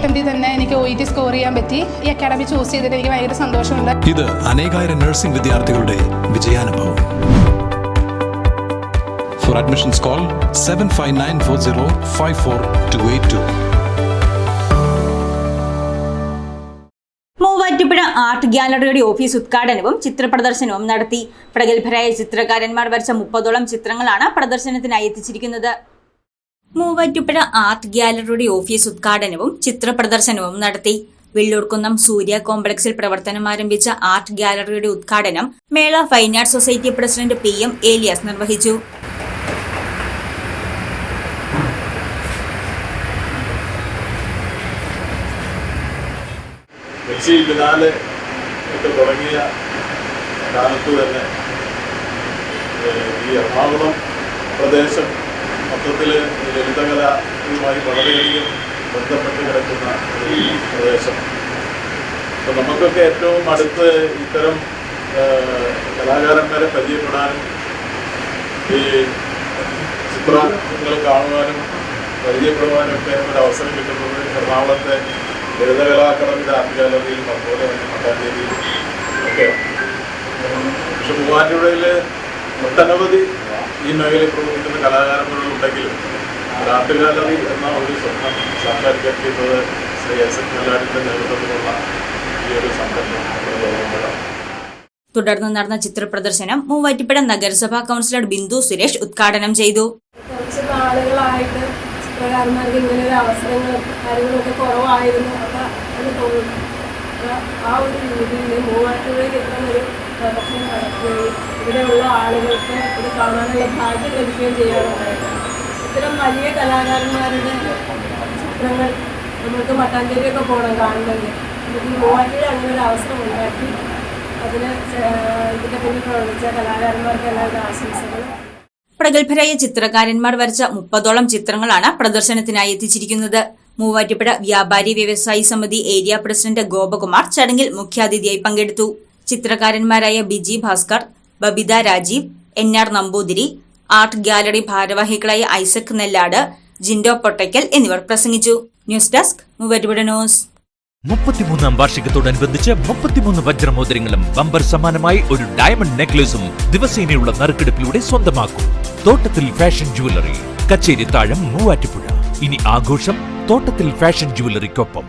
അറ്റംപ്റ്റിൽ തന്നെ എനിക്ക് O E T score ചെയ്യാൻ പറ്റി. ഈ അക്കാഡമി ചൂസ് ചെയ്തിട്ട് എനിക്ക് ഭയങ്കര സന്തോഷമുണ്ട്. ഇത് അനേകായിരം നഴ്സിംഗ് വിദ്യാർത്ഥികളുടെ വിജയാനുഭവം. For admissions call seven five nine four zero five four two eight two Muvattupuzha art ഗ്യാലറിയുടെ office ഉദ്ഘാടനവും ചിത്രപ്രദർശനവും നടത്തി. പ്രഗത്ഭരായ ചിത്രകാരന്മാർ വരച്ച മുപ്പതോളം ചിത്രങ്ങളാണ് പ്രദർശനത്തിനായി എത്തിച്ചിരിക്കുന്നത്. മൂവാറ്റുപുഴ ആർട്ട് ഗ്യാലറിയുടെ ഓഫീസ് ഉദ്ഘാടനവും ചിത്രപ്രദർശനവും നടത്തി. വെള്ളൂർക്കുന്നം സൂര്യ കോംപ്ലക്സിൽ പ്രവർത്തനം ആരംഭിച്ച ആർട്ട് ഗ്യാലറിയുടെ ഉദ്ഘാടനം Mela fine art society president P M Elias നിർവഹിച്ചു. തുടങ്ങിയ കാലത്ത് തന്നെ ഈ എറണാകുളം പ്രദേശം മൊത്തത്തിൽ ലളിതകലയുമായി വളരെയധികം ബന്ധപ്പെട്ട് കിടക്കുന്ന ഒരു പ്രദേശം. അപ്പോൾ നമുക്കൊക്കെ ഏറ്റവും അടുത്ത് ഇത്തരം കലാകാരന്മാരെ പരിചയപ്പെടാനും ഈ ചിത്രങ്ങൾ കാണുവാനും പരിചയപ്പെടുവാനും ഒക്കെ ഒരു അവസരം കിട്ടുന്നത് എറണാകുളത്തെ ലളിതകലാ അക്കാദമിയുടെ ആർട്ട് ഗാലറിയിലും അതുപോലെ തന്നെ മട്ടാഞ്ചേരിയിലും ഒക്കെയാണ്. പക്ഷെ മൂവാറ്റുപുഴയിൽ ഒട്ടനവധി ഈ മേഖലയിൽ പ്രവർത്തിക്കുന്ന കലാകാരന്മാരുണ്ടെങ്കിലും ഒരു ആർട്ട് ഗാലറി എന്ന ഒരു സ്വപ്നം സാക്ഷാത്കരിക്കുന്നത് ശ്രീ എസ് എൻ കല്ലാടിന്റെ നേതൃത്വത്തിലുള്ള ഈ ഒരു സംരംഭം തുടർന്ന് നടന്ന ചിത്ര പ്രദർശനം മൂവാറ്റുപുഴ നഗരസഭാ കൗൺസിലർ ബിന്ദു സുരേഷ് ഉദ്ഘാടനം ചെയ്തു. കുറച്ച് നാളുകളായിട്ട് ചിത്രകാരന്മാർക്ക് ഇങ്ങനെ ഒരു അവസരങ്ങളും കാര്യങ്ങളൊക്കെ കുറവായിരുന്നു. അപ്പം അത് തോന്നുന്നു. ആ ഒരു രീതിയിൽ മൂവാറ്റുപുഴയിൽ ഇത്തരമൊരു പ്രദർശനം നടത്തുകയും ഇവിടെയുള്ള ആളുകൾക്ക് ഇത് കാണാനുള്ള ഭാഗ്യം ലഭിക്കുകയും ചെയ്യാറുണ്ടായിരുന്നു ഇത്തരം വലിയ കലാകാരന്മാരുടെ ചിത്രങ്ങൾ നമ്മൾക്ക് മട്ടാഞ്ചേരിയൊക്കെ പോകണം കാണണമെങ്കിൽ നമുക്ക് ഈ അങ്ങനെ ഒരു അവസരം ഉണ്ടാക്കി അതിന് ഇതിന്റെ പിന്നിൽ പ്രവർത്തിച്ച കലാകാരന്മാർക്ക് എല്ലാവരുടെ ആശംസകളും പ്രഗത്ഭരായ ചിത്രകാരന്മാർ വരച്ച മുപ്പതോളം ചിത്രങ്ങളാണ് പ്രദർശനത്തിനായി എത്തിച്ചിരിക്കുന്നത്. മൂവാറ്റുപുഴ വ്യാപാരി വ്യവസായി സമിതി ഏരിയ പ്രസിഡന്റ് ഗോപകുമാർ ചടങ്ങിൽ മുഖ്യാതിഥിയായി പങ്കെടുത്തു. ചിത്രകാരന്മാരായ Biji Bhaskar Babitha Rajeev N R Namboothiri art gallery ഭാരവാഹികളായ ഐസക് നെല്ലാട് ജിൻഡോ പൊട്ടയ്ക്കൽ എന്നിവർ പ്രസംഗിച്ചു. News desk news. മുപ്പത്തിമൂന്നാം വാർഷികത്തോടനുബന്ധിച്ച് മുപ്പത്തിമൂന്ന് വജ്രമോതിരങ്ങളും ബമ്പർ സമാനമായി ഒരു ഡയമണ്ട് നെക്ലേസും ദിവസേനയുള്ള നറുക്കെടുപ്പിലൂടെ സ്വന്തമാക്കും. തോട്ടത്തിൽ ഫാഷൻ ജുവലറി കച്ചേരി താഴം മൂവാറ്റുപുഴ. ഇനി ആഘോഷം തോട്ടത്തിൽ ഫാഷൻ ജുവലറിക്കൊപ്പം